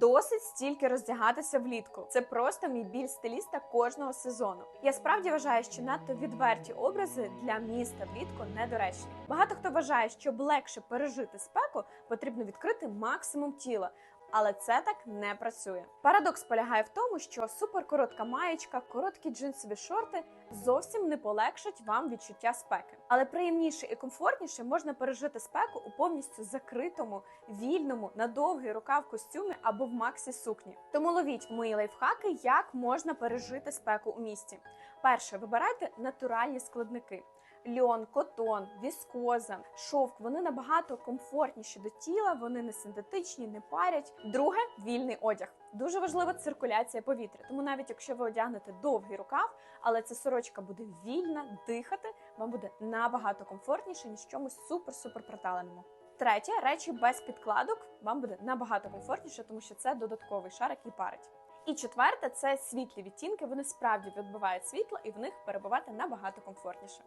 Досить стільки роздягатися влітку. Це просто мій біль стиліста кожного сезону. Я справді вважаю, що надто відверті образи для міста влітку недоречні. Багато хто вважає, щоб легше пережити спеку, потрібно відкрити максимум тіла. Але це так не працює. Парадокс полягає в тому, що суперкоротка маєчка, короткі джинсові шорти зовсім не полегшать вам відчуття спеки. Але приємніше і комфортніше можна пережити спеку у повністю закритому, вільному, на довгий рукав костюмі або в максі сукні. Тому ловіть мої лайфхаки, як можна пережити спеку у місті. Перше, вибирайте натуральні складники. Льон, котон, віскоза, шовк вони набагато комфортніші до тіла, вони не синтетичні, не парять. Друге вільний одяг. Дуже важлива циркуляція повітря. Тому навіть якщо ви одягнете довгий рукав, але ця сорочка буде вільна, дихати, вам буде набагато комфортніше, ніж чомусь супер-супер приталеному. Третє, речі без підкладок вам буде набагато комфортніше, тому що це додатковий шар, який парить. І четверте це світлі відтінки. Вони справді відбивають світло, і в них перебувати набагато комфортніше.